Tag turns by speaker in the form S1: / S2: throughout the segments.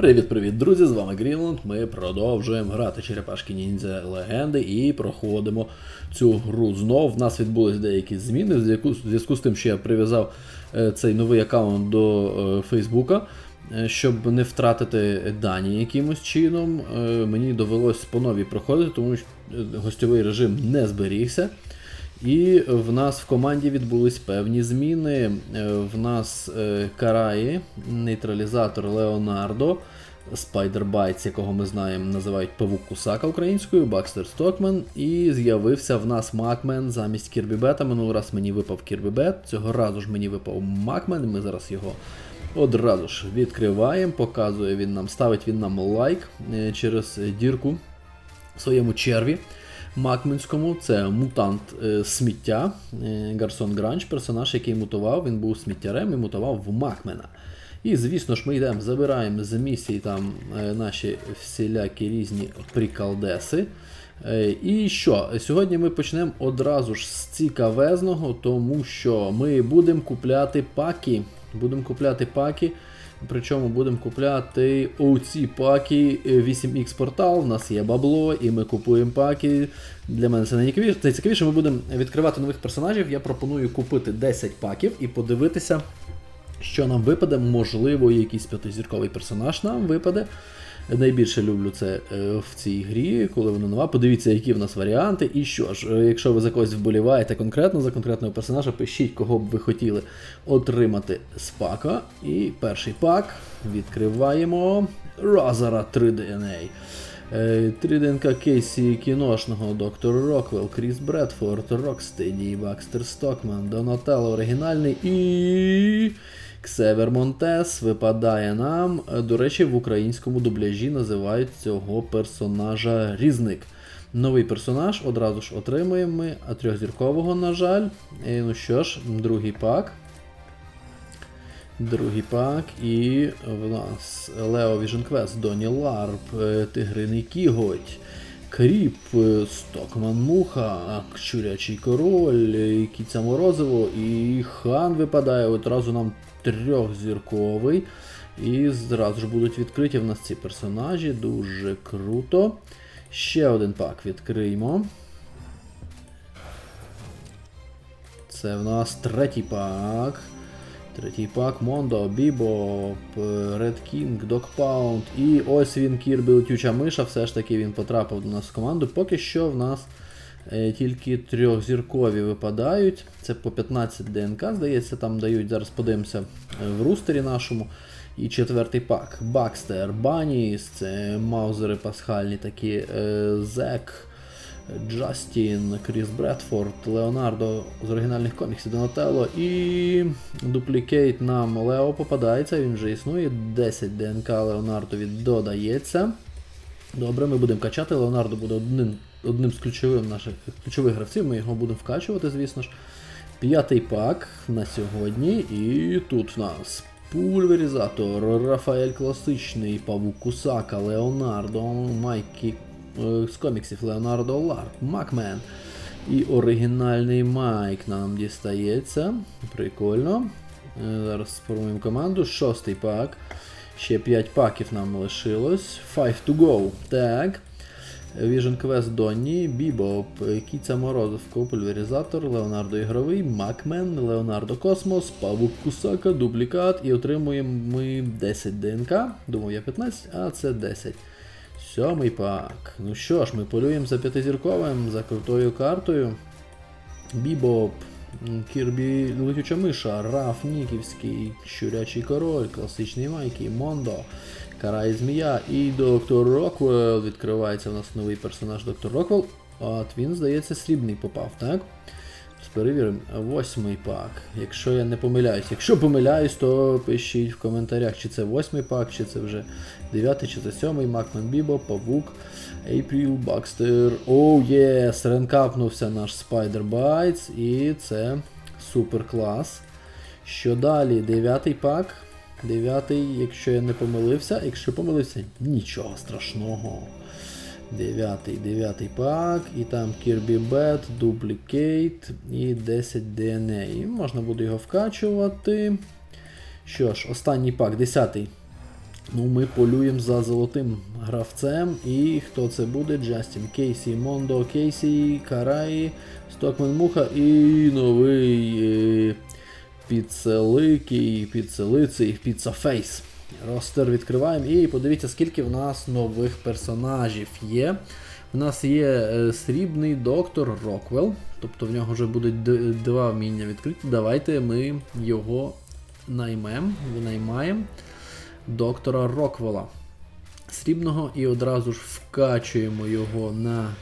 S1: Привіт-привіт, друзі! З вами Грінланд. Ми продовжуємо грати черепашки ніндзя легенди і проходимо цю гру знов. В нас відбулись деякі зміни в зв'язку- з тим, що я прив'язав е, цей новий аккаунт до е, Фейсбука. Е, Щоб не втратити дані якимось чином, мені довелось по новій проходити, тому що гостьовий режим не зберігся. І в нас в команді відбулись певні зміни. Е, В нас е, карає нейтралізатор Леонардо, Spider-Bites, якого ми знаємо, називають Павук Кусака українською, Бакстер Стокмен. І з'явився в нас Макмен замість Кірбібета. Минулий раз мені випав Кірбібет, цього разу ж мені випав Макмен. Ми зараз його одразу ж відкриваємо. Показує він нам, ставить він нам лайк е, через дірку в своєму черві. Макменському це мутант е, сміття. Е, Гарсон Гранч, персонаж, який мутував, він був сміттярем і мутував в Макмена. І звісно ж, ми йдемо, забираємо з місії там е, наші всілякі різні приколдеси. Е, І що? Сьогодні ми почнемо одразу ж з цікавезного, тому що ми будемо купляти паки. Будемо купляти паки. Причому будемо купляти оці паки е, 8X портал. У нас є бабло, і ми купуємо паки. Для мене це. Найцікавіше, ми будемо відкривати нових персонажів. Я пропоную купити 10 паків і подивитися, що нам випаде. Можливо, якийсь п'ятизірковий персонаж нам випаде. Найбільше люблю це е, в цій грі, коли вона нова. Подивіться, які в нас варіанти. І що ж, е, якщо ви за когось вболіваєте конкретно за конкретного персонажа, пишіть, кого б ви хотіли отримати з пака. І перший пак відкриваємо Разара 3DNA. Е, 3 Кейсі кіношного Доктор Роквелл, Кріс Бредфорд, Рокстеді, Бакстер Стокман, Донателло оригінальний і. Ксевер Монтес випадає нам. Е, До речі, в українському дубляжі називають цього персонажа Різник. Новий персонаж одразу ж отримуємо ми, а трьохзіркового, на жаль. Ну що ж, другий пак. Другий пак, і в нас Лео Quest, Доні Ларп, Тигриний Кіготь, Кріп, е, Стокман Муха, Щурячий Король, е, Кіця Морозиво і Хан випадає одразу нам трьохзірковий. І зразу ж будуть відкриті в нас ці персонажі. Дуже круто. Ще один пак відкриємо. Це в нас третій пак. Третій пак, Мондо, Бібоп, Ред Кінг, Док Паунд. І ось він Кірбі летюча миша, все ж таки він потрапив до нас в команду. Поки що в нас е, тільки трьохзіркові випадають. Це по 15 ДНК, здається, там дають. Зараз подивимося е, в рустері нашому. І четвертий пак. Бакстер, Баніс, це маузери пасхальні такі, е, Зек. Джастін, Кріс Бредфорд, Леонардо з оригінальних коміксів Донателло і дуплікейт нам Лео попадається, він вже існує. 10 ДНК Леонардові додається. Добре, ми будемо качати. Леонардо буде одним, одним з ключових наших ключових гравців, ми його будемо вкачувати, звісно ж. П'ятий пак на сьогодні. І тут в нас пульверізатор, Рафаель Класичний, Павук Кусака, Леонардо, Майкі з коміксів Леонардо Ларк, Макмен. І оригінальний Майк нам дістається. Прикольно. Е, Зараз сформуємо команду. Шостий пак. Ще 5 паків нам лишилось. Five to go. Так. Vision Quest Донні, Бібоп, Кіця Морозовко, Пульверізатор, Леонардо Ігровий, Макмен, Леонардо Космос, Павук Кусака, дублікат і отримуємо ми 10 ДНК. Думав я 15, а це 10. Сьомий пак. Ну що ж, ми полюємо за п'ятизірковим, за крутою картою. Бібоп, Кірбі Летюча Миша, Раф Ніківський, Щурячий Король, Класичний Майкі, Мондо, Карай Змія і Доктор Роквелл. Відкривається у нас новий персонаж Доктор Роквелл. От він, здається, срібний попав, так? Перевіримо. Восьмий пак. Якщо я не помиляюсь. Якщо помиляюсь, то пишіть в коментарях, чи це восьмий пак, чи це вже дев'ятий, чи це сьомий, Макмен Бібо, Павук, April, Бакстер. Оу, єс! Ренкапнувся наш Spider Bites, і це супер клас. Що далі? Дев'ятий пак. Дев'ятий, якщо я не помилився. Якщо помилився, нічого страшного. Дев'ятий, дев'ятий пак, і там Kirby Bet, Duplicate і 10 DNA. І можна буде його вкачувати. Що ж, останній пак, десятий. Ну, ми полюємо за золотим гравцем. І хто це буде? Джастін Кейсі, Мондо Кейсі, Караї, Стокмен Муха і новий е, підселикий, підселиций, піцафейс. Ростер відкриваємо і подивіться, скільки в нас нових персонажів є. У нас є е, срібний доктор Роквелл, тобто в нього вже будуть два вміння відкриті. Давайте ми його наймемо, винаймаємо доктора Роквелла срібного і одразу ж вкачуємо його на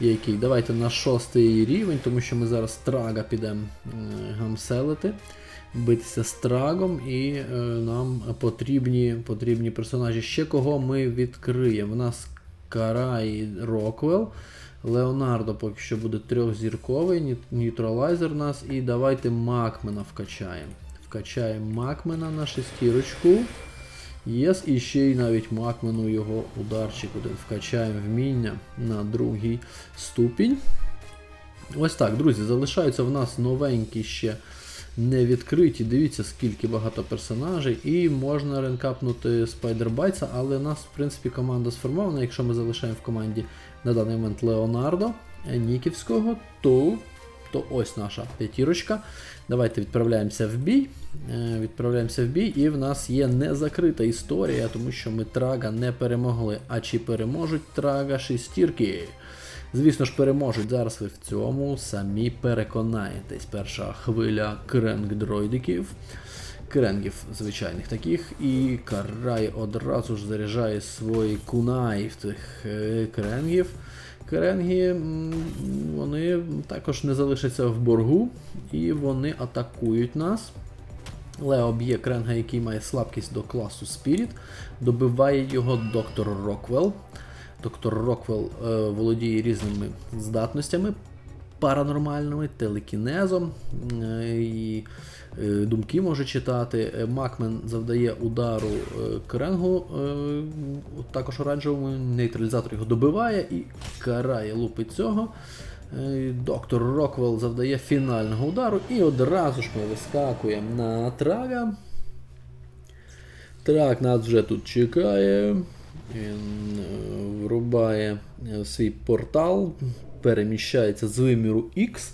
S1: який? Давайте на шостий рівень, тому що ми зараз трага підемо е, гамселити, битися з трагом, і е, нам потрібні, потрібні персонажі. Ще кого ми відкриємо. У нас Карай Роквелл. Леонардо поки що буде трьохзірковий, нейтралайзер у нас. І давайте Макмена вкачаємо. Вкачаємо Макмена на шестірочку. Єс, і ще й навіть Макмену його ударчик один вкачаємо вміння на другий ступінь. Ось так, друзі, залишаються в нас новенькі ще не відкриті. Дивіться, скільки багато персонажей. І можна ренкапнути Спайдербайтса, але нас, в принципі, команда сформована. Якщо ми залишаємо в команді на даний момент Леонардо Ніківського, то, то ось наша п'ятірочка. Давайте відправляємося в бій. Е, Відправляємося в бій, і в нас є незакрита історія, тому що ми Трага не перемогли. А чи переможуть Трага шестірки? Звісно ж, переможуть. Зараз ви в цьому самі переконаєтесь. Перша хвиля кренг-дроїдиків. Кренгів звичайних таких. І Карай одразу ж заряджає свої кунаї в тих е, кренгів. Кренги вони також не залишаться в боргу, і вони атакують нас. Лео б'є Кренга, який має слабкість до класу Spirit, добиває його доктор Роквелл. Доктор Роквелл е, володіє різними здатностями паранормальними, телекінезом е, і е, думки може читати. Е, Макмен завдає удару е, Кренгу, е, також оранжевому нейтралізатор його добиває і карає лупить цього. Е, Доктор Роквелл завдає фінального удару і одразу ж ми вискакуємо на трага. Трак нас вже тут чекає. Він е, врубає е, свій портал, переміщається з виміру X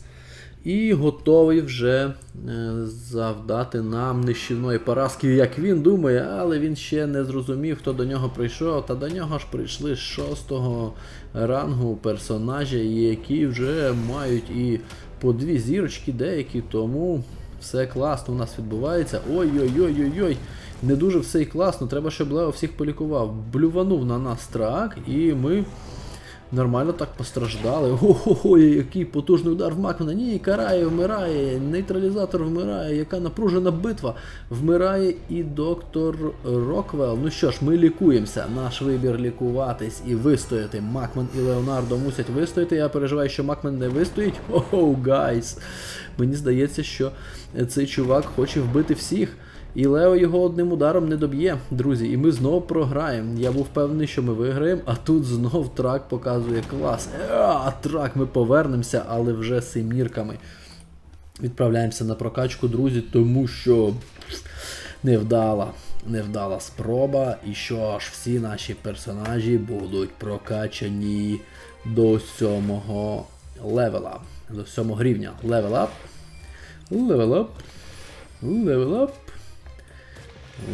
S1: і готовий вже е, завдати нам нищівної поразки, як він думає, але він ще не зрозумів, хто до нього прийшов. Та до нього ж прийшли шостого рангу персонажі, які вже мають і по дві зірочки деякі, тому все класно у нас відбувається. Ой-ой-ой-ой-ой. Не дуже все і класно, треба, щоб Лео всіх полікував. Блюванув на нас трак, і ми нормально так постраждали. Ого, який потужний удар в Макмена. Ні, карає, вмирає, нейтралізатор вмирає, яка напружена битва. Вмирає і доктор Роквелл. Ну що ж, ми лікуємося. Наш вибір лікуватись і вистояти. Макмен і Леонардо мусять вистояти. Я переживаю, що Макмен не вистоїть. Оу, гайс. Мені здається, що цей чувак хоче вбити всіх. І Лео його одним ударом не доб'є, друзі, і ми знов програємо. Я був впевнений, що ми виграємо, а тут знов трак показує клас. А, трак, ми повернемося, але вже семірками. Відправляємося на прокачку, друзі, тому що невдала, невдала спроба. І що ж, всі наші персонажі будуть прокачані до сьомого левела. До сьомого рівня. Левел ап. Левел ап. Левел ап.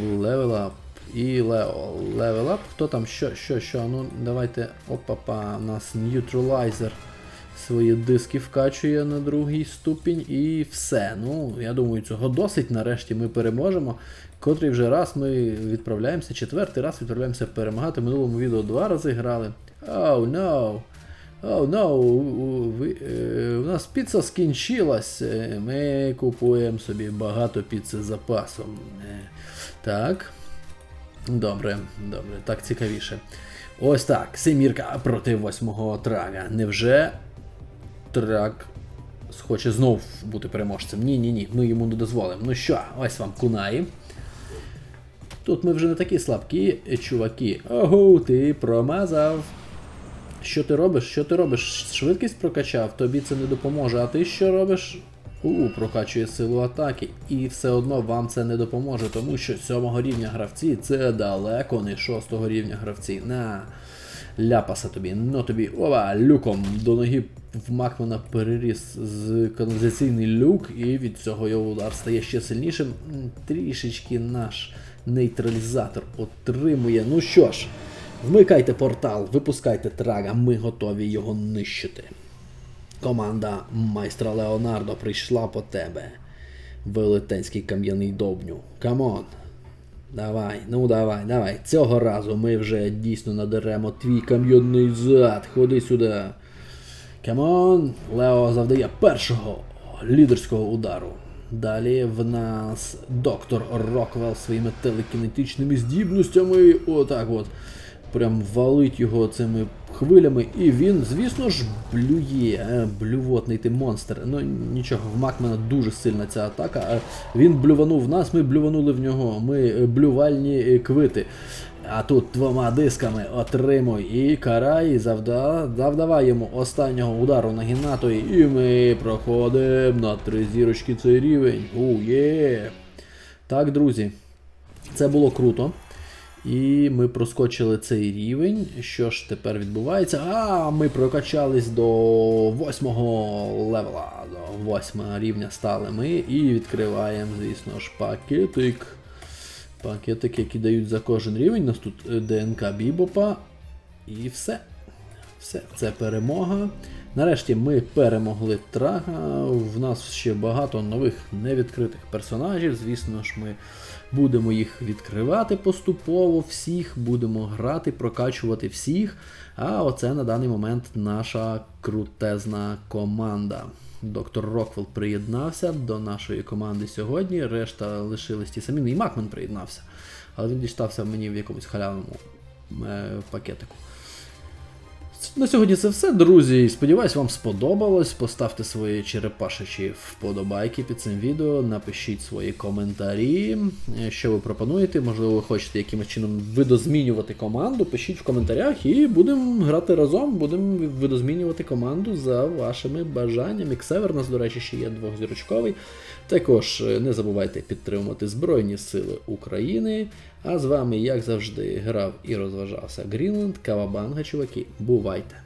S1: Level Up і Leo. Level Up. Хто там? Що, що, що? Ну, давайте. Опа-па, у нас Neutralizer свої диски вкачує на другий ступінь і все. Ну, я думаю, цього досить. Нарешті ми переможемо. Котрий вже раз ми відправляємося, четвертий раз відправляємося перемагати. В минулому відео два рази грали. Oh no! Oh no, у- е, нас піца скінчилась. Ми купуємо собі багато піци запасом. Е, Так. Добре, добре, так цікавіше. Ось так. Семірка проти восьмого трага. Невже трак схоче знов бути переможцем? Ні, ні, ні, ми йому не дозволимо. Ну що, ось вам кунаї. Тут ми вже не такі слабкі, е, чуваки. Ого, ти промазав. Що ти робиш? Що ти робиш? Швидкість прокачав, тобі це не допоможе. А ти що робиш? У, прокачує силу атаки, і все одно вам це не допоможе, тому що 7 рівня гравці це далеко не 6 рівня гравці. На ляпаса тобі, ну тобі, ова, люком до ноги в Макмана переріс з каналізаційний люк, і від цього його удар стає ще сильнішим. Трішечки наш нейтралізатор отримує. Ну що ж, вмикайте портал, випускайте трага, ми готові його нищити. Команда майстра Леонардо прийшла по тебе. Велетенський кам'яний довбню. Камон. Давай, ну давай, давай. Цього разу ми вже дійсно надеремо твій кам'яний зад. Ходи сюди. Камон. Лео завдає першого лідерського удару. Далі в нас доктор Роквелл своїми телекінетичними здібностями. Отак от. Прям валить його цими хвилями. І він, звісно ж, блює. Е, Блювотний ти монстр. Ну нічого, в Макмена дуже сильна ця атака. Він блюванув нас, ми блюванули в нього. Ми е, блювальні е, квити. А тут двома дисками отримуй і карай, завда, завдавай йому останнього удару на гінатої, і ми проходимо на три зірочки цей рівень. У. Так, друзі, це було круто. І ми проскочили цей рівень. Що ж тепер відбувається? А, ми прокачались до восьмого левела, до восьмого рівня стали ми і відкриваємо, звісно ж, пакетик. Пакетик, які дають за кожен рівень. У нас тут е, ДНК Бібопа. І все. Все, це перемога. Нарешті ми перемогли Трага. В нас ще багато нових невідкритих персонажів. Звісно ж, ми будемо їх відкривати поступово, всіх, будемо грати, прокачувати всіх. А оце на даний момент наша крутезна команда. Доктор Роквелл приєднався до нашої команди сьогодні. Решта лишились ті самі. Ну, І Макмен приєднався. Але він дістався мені в якомусь халявному е, пакетику. На сьогодні це все, друзі. Сподіваюсь, вам сподобалось. Поставте свої черепашечі вподобайки під цим відео, напишіть свої коментарі, е, що ви пропонуєте. Можливо, ви хочете якимось чином видозмінювати команду. Пишіть в коментарях і будемо грати разом, будемо видозмінювати команду за вашими бажаннями. Ксевер нас, до речі, ще є двохзірочковий. Також е, не забувайте підтримувати Збройні Сили України. А з вами, як завжди, грав і розважався Грінленд, Кавабанга, чуваки. Бувайте!